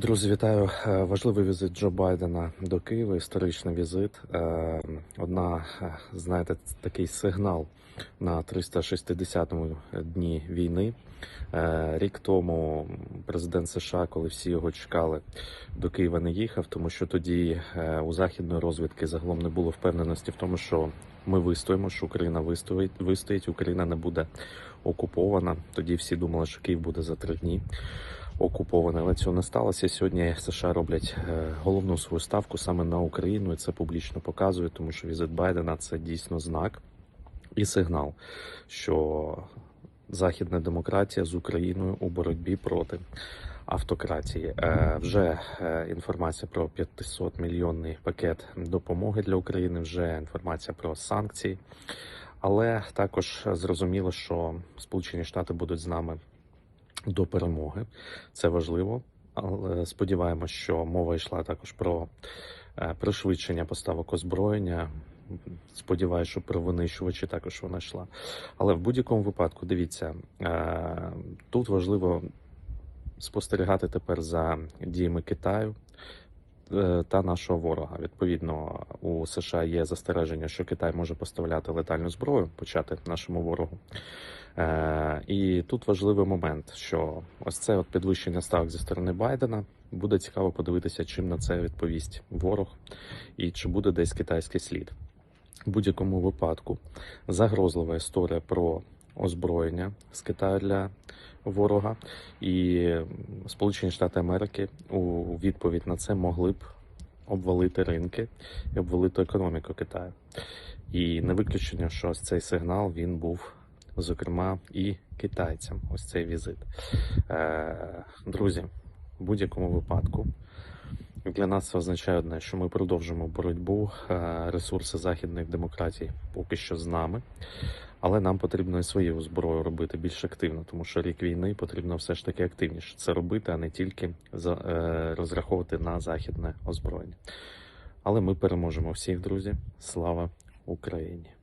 Друзі, вітаю. Е, Важливий візит Джо Байдена до Києва. Історичний візит. Е, Одна, е, знаєте, такий сигнал на 360-му дні війни. Рік тому президент США, коли всі його чекали, до Києва не їхав, тому що тоді у західної розвідки загалом не було впевненості в тому, що ми вистоїмо, що Україна вистоїть, вистоїть, Україна не буде окупована. Тоді всі думали, що Київ буде за три дні окуповане, але цього не сталося. Сьогодні США роблять е, головну свою ставку саме на Україну, і це публічно показує, тому що візит Байдена це дійсно знак і сигнал, що західна демократія з Україною у боротьбі проти автократії. Е, Вже е, інформація про 500 мільйонний пакет допомоги для України, вже інформація про санкції. Але також зрозуміло, що Сполучені Штати будуть з нами до перемоги. Це важливо. Але сподіваємось, що мова йшла також про е, пришвидшення поставок озброєння. Сподіваюся, що про винищувачі також вона йшла. Але в будь-якому випадку, дивіться, е, тут важливо спостерігати тепер за діями Китаю та нашого ворога. Відповідно, у США є застереження, що Китай може поставляти летальну зброю, почати нашому ворогу. Е, І тут важливий момент, що ось це от підвищення ставок зі сторони Байдена. Буде цікаво подивитися, чим на це відповість ворог і чи буде десь китайський слід. В будь-якому випадку загрозлива історія про озброєння з Китаю для ворога, і Сполучені Штати Америки у відповідь на це могли б обвалити ринки і обвалити економіку Китаю. І не виключення, що ось цей сигнал він був, зокрема, і китайцям. Ось цей візит. Е, Друзі, в будь-якому випадку. Для нас це означає одне, що ми продовжимо боротьбу. Е, Ресурси західних демократій поки що з нами, але нам потрібно і свою зброю робити більш активно, тому що рік війни потрібно все ж таки активніше це робити, а не тільки е, розраховувати на західне озброєння. Але ми переможемо всіх, друзі. Слава Україні!